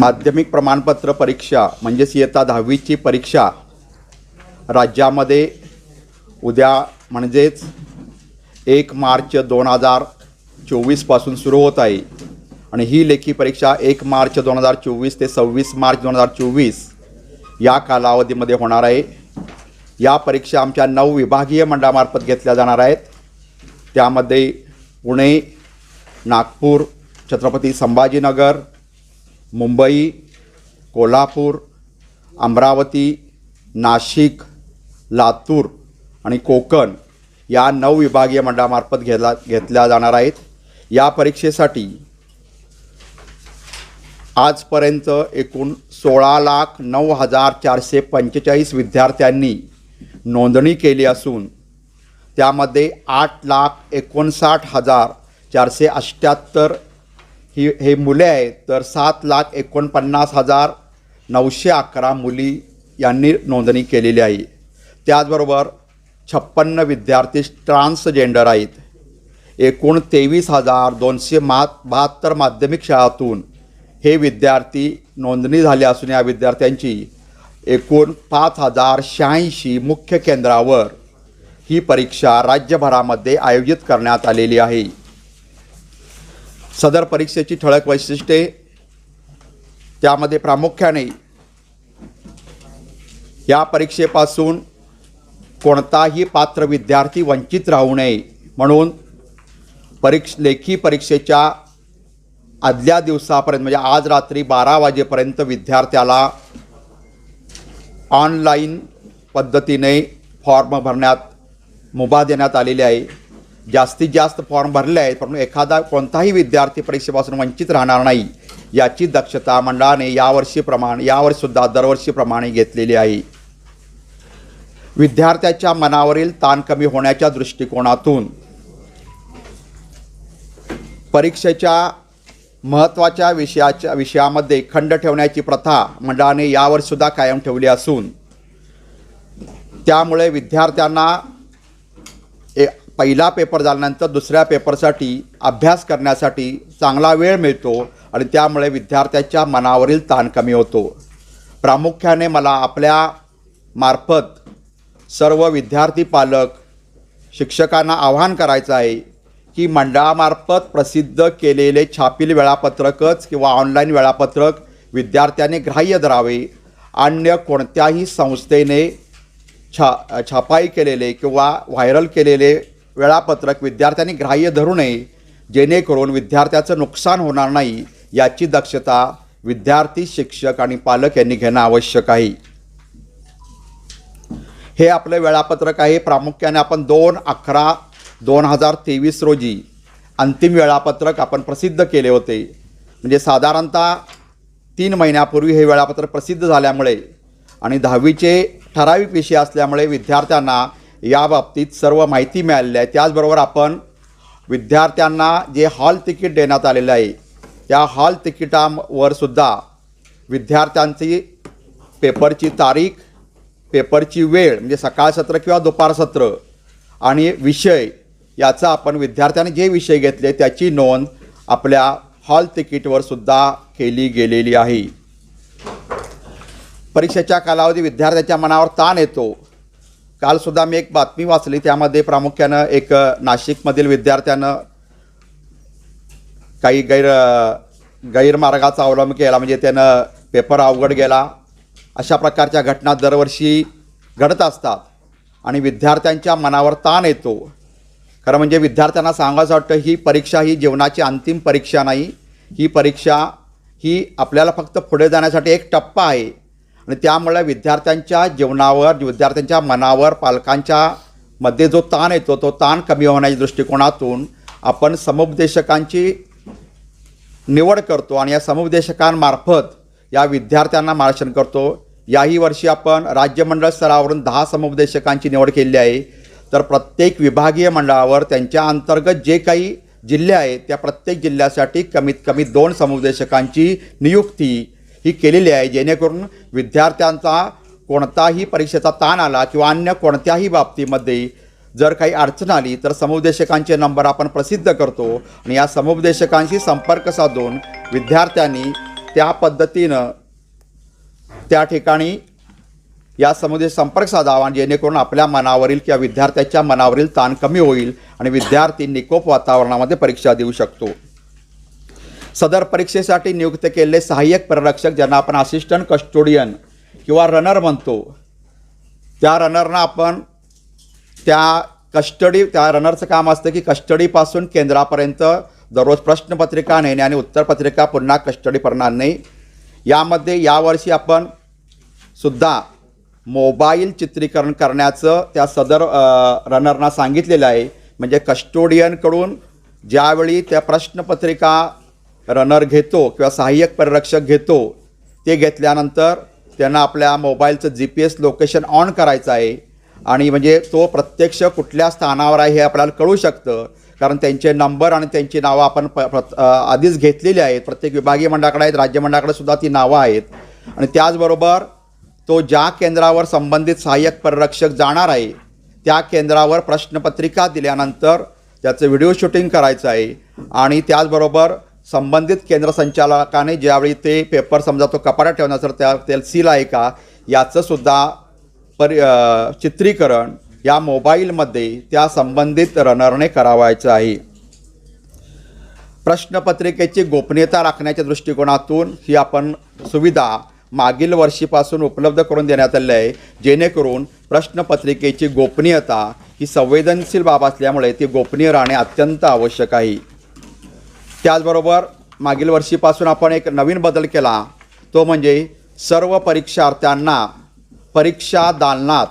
माध्यमिक प्रमाणपत्र परीक्षा म्हणजेच इयत्ता दहावीची परीक्षा राज्यामध्ये उद्या म्हणजेच एक मार्च दोन हजार चोवीसपासून सुरू होत आहे. आणि ही लेखी परीक्षा एक मार्च दोन हजार चोवीस ते सव्वीस मार्च दोन हजार चोवीस या कालावधीमध्ये होणार आहे. या परीक्षा आमच्या नऊ विभागीय मंडळामार्फत घेतल्या जाणार आहेत. त्यामध्ये पुणे नागपूर छत्रपती संभाजीनगर मुंबई कोल्हापूर अमरावती नाशिक लातूर आणि कोकण या नऊ विभागीय मंडळामार्फत घेतला घेतल्या जाणार आहेत. या परीक्षेसाठी आजपर्यंत एकूण सोळा लाख नऊ हजार चारशे पंचेचाळीस विद्यार्थ्यांनी नोंदणी केली असून त्यामध्ये आठ लाख एकोणसाठ हजार चारशे अठ्ठ्याहत्तर ही हे मुले आहेत. तर सात लाख एकोणपन्नास हजार नऊशे अकरा मुली यांनी नोंदणी केलेली आहे. त्याचबरोबर छप्पन्न विद्यार्थी ट्रान्सजेंडर आहेत. एकूण तेवीस हजार दोनशे मा बहात्तर माध्यमिक शाळातून हे विद्यार्थी नोंदणी झाले असून या विद्यार्थ्यांची एकूण पाच हजार शहाऐंशी मुख्य केंद्रावर ही परीक्षा राज्यभरामध्ये आयोजित करण्यात आलेली आहे. सदर परीक्षेची ठळक वैशिष्ट्ये त्यामध्ये प्रामुख्याने या परीक्षेपासून कोणताही पात्र विद्यार्थी वंचित राहू नये म्हणून परीक्ष लेखी परीक्षेच्या आदल्या दिवसापर्यंत म्हणजे आज रात्री बारा वाजेपर्यंत विद्यार्थ्याला ऑनलाईन पद्धतीने फॉर्म भरण्यात मुभा देण्यात आलेली आहे. जास्तीत जास्त फॉर्म भरले आहेत परंतु एखादा कोणताही विद्यार्थी परीक्षेपासून वंचित राहणार नाही. याची दक्षता मंडळाने यावर्षीप्रमाणे यावर्षीसुद्धा दरवर्षीप्रमाणे घेतलेली आहे. विद्यार्थ्याच्या मनावरील ताण कमी होण्याच्या दृष्टिकोनातून परीक्षेच्या महत्त्वाच्या विषयाच्या विषयामध्ये खंड ठेवण्याची प्रथा मंडळाने यावरसुद्धा कायम ठेवली असून त्यामुळे विद्यार्थ्यांना पहिला पेपर झाल्यानंतर दुसऱ्या पेपरसाठी अभ्यास करण्यासाठी चांगला वेळ मिळतो आणि त्यामुळे विद्यार्थ्याच्या मनावरील ताण कमी होतो. प्रामुख्याने मला आपल्या मार्फत सर्व विद्यार्थी पालक शिक्षकांना आवाहन करायचं आहे की मंडळामार्फत प्रसिद्ध केलेले छापील वेळापत्रकच किंवा ऑनलाईन वेळापत्रक विद्यार्थ्याने ग्राह्य धरावे. अन्य कोणत्याही संस्थेने छा छापाई केलेले किंवा व्हायरल केलेले वेळापत्रक विद्यार्थ्यांनी ग्राह्य धरू नये जेणेकरून विद्यार्थ्याचं नुकसान होणार नाही याची दक्षता विद्यार्थी शिक्षक आणि पालक यांनी घेणं आवश्यक आहे. हे आपलं वेळापत्रक आहे. प्रामुख्याने आपण दोन अकरा दोन हजार तेवीस रोजी अंतिम वेळापत्रक आपण प्रसिद्ध केले होते. म्हणजे साधारणतः तीन महिन्यापूर्वी हे वेळापत्रक प्रसिद्ध झाल्यामुळे आणि दहावीचे ठराविक विषय असल्यामुळे विद्यार्थ्यांना याबाबतीत सर्व माहिती मिळालेली आहे. त्याचबरोबर आपण विद्यार्थ्यांना जे हॉल तिकीट देण्यात आलेलं आहे त्या हॉल तिकिटावर सुद्धा विद्यार्थ्यांची पेपरची तारीख पेपरची वेळ म्हणजे सकाळ सत्र किंवा दुपार सत्र आणि विषय याचा आपण विद्यार्थ्यांनी जे विषय घेतले त्याची नोंद आपल्या हॉल तिकीटवर सुद्धा केली गेलेली आहे. परीक्षेच्या कालावधी विद्यार्थ्याच्या मनावर ताण येतो. कालसुद्धा मी एक बातमी वाचली त्यामध्ये प्रामुख्यानं एक नाशिकमधील विद्यार्थ्यानं काही गैर गैरमार्गाचा अवलंब केला म्हणजे त्यानं पेपर अवघड गेला. अशा प्रकारच्या घटना दरवर्षी घडत असतात आणि विद्यार्थ्यांच्या मनावर ताण येतो. खरं म्हणजे विद्यार्थ्यांना सांगायचं वाटतं ही परीक्षा ही जीवनाची अंतिम परीक्षा नाही. ही परीक्षा ही आपल्याला फक्त पुढे जाण्यासाठी एक टप्पा आहे. आणि त्यामुळे विद्यार्थ्यांच्या जीवनावर विद्यार्थ्यांच्या मनावर पालकांच्या मध्ये जो ताण येतो तो ताण कमी होण्याच्या दृष्टिकोनातून आपण समुपदेशकांची निवड करतो आणि या समुपदेशकांमार्फत या विद्यार्थ्यांना मार्गदर्शन करतो. याही वर्षी आपण राज्यमंडळ स्तरावरून दहा समुपदेशकांची निवड केलेली आहे. तर प्रत्येक विभागीय मंडळावर त्यांच्या अंतर्गत जे काही जिल्हे आहेत त्या प्रत्येक जिल्ह्यासाठी कमीत कमी दोन समुपदेशकांची नियुक्ती ही केलेली आहे जेणेकरून विद्यार्थ्यांचा कोणताही परीक्षेचा ताण आला किंवा अन्य कोणत्याही बाबतीमध्ये जर काही अडचण आली तर समुपदेशकांचे नंबर आपण प्रसिद्ध करतो आणि या समुपदेशकांशी संपर्क साधून विद्यार्थ्यांनी त्या पद्धतीनं त्या ठिकाणी या समुदेश संपर्क साधावा जेणेकरून आपल्या मनावरील किंवा विद्यार्थ्याच्या मनावरील ताण कमी होईल आणि विद्यार्थी निकोप वातावरणामध्ये परीक्षा देऊ शकतो. सदर परीक्षेसाठी नियुक्त केलेले सहाय्यक परिरक्षक ज्यांना आपण असिस्टंट कस्टोडियन किंवा रनर म्हणतो त्या रनरना आपण त्या कस्टडी त्या रनरचं काम असतं की कस्टडीपासून केंद्रापर्यंत दररोज प्रश्नपत्रिका नेणे आणि उत्तरपत्रिका पुन्हा कस्टडी करणार नाही. यामध्ये यावर्षी आपण सुद्धा मोबाईल चित्रीकरण करण्याचं त्या सदर रनरना सांगितलेलं आहे. म्हणजे कस्टोडियनकडून ज्यावेळी त्या प्रश्नपत्रिका रनर घेतो किंवा सहाय्यक परिरक्षक घेतो ते घेतल्यानंतर त्यांना आपल्या मोबाईलचं G P S location on करायचं आहे. आणि म्हणजे तो प्रत्यक्ष कुठल्या स्थानावर आहे हे आपल्याला कळू शकतं. कारण त्यांचे नंबर आणि त्यांची नावं आपण प प्र आधीच घेतलेली आहेत. प्रत्येक विभागीय मंडळाकडे आहेत राज्य मंडळाकडे सुद्धा ती नावं आहेत. आणि त्याचबरोबर तो ज्या केंद्रावर संबंधित सहाय्यक परिरक्षक जाणार आहे त्या केंद्रावर प्रश्नपत्रिका दिल्यानंतर त्याचं व्हिडिओ शूटिंग करायचं आहे. आणि त्याचबरोबर संबंधित केंद्र संचालकाने ज्यावेळी ते पेपर समजा तो कपाटात ठेवण्याचा त्या ते सील आहे का याचं सुद्धा परि चित्रीकरण या मोबाईलमध्ये त्या संबंधित रनरने करावायचं आहे. प्रश्नपत्रिकेची गोपनीयता राखण्याच्या दृष्टिकोनातून ही आपण सुविधा मागील वर्षीपासून उपलब्ध करून देण्यात आली आहे. जेणेकरून प्रश्नपत्रिकेची गोपनीयता ही संवेदनशील बाब असल्यामुळे ती गोपनीय राहणे अत्यंत आवश्यक आहे. त्याचबरोबर मागील वर्षीपासून आपण एक नवीन बदल केला तो म्हणजे सर्व परीक्षार्थ्यांना परीक्षा दालनात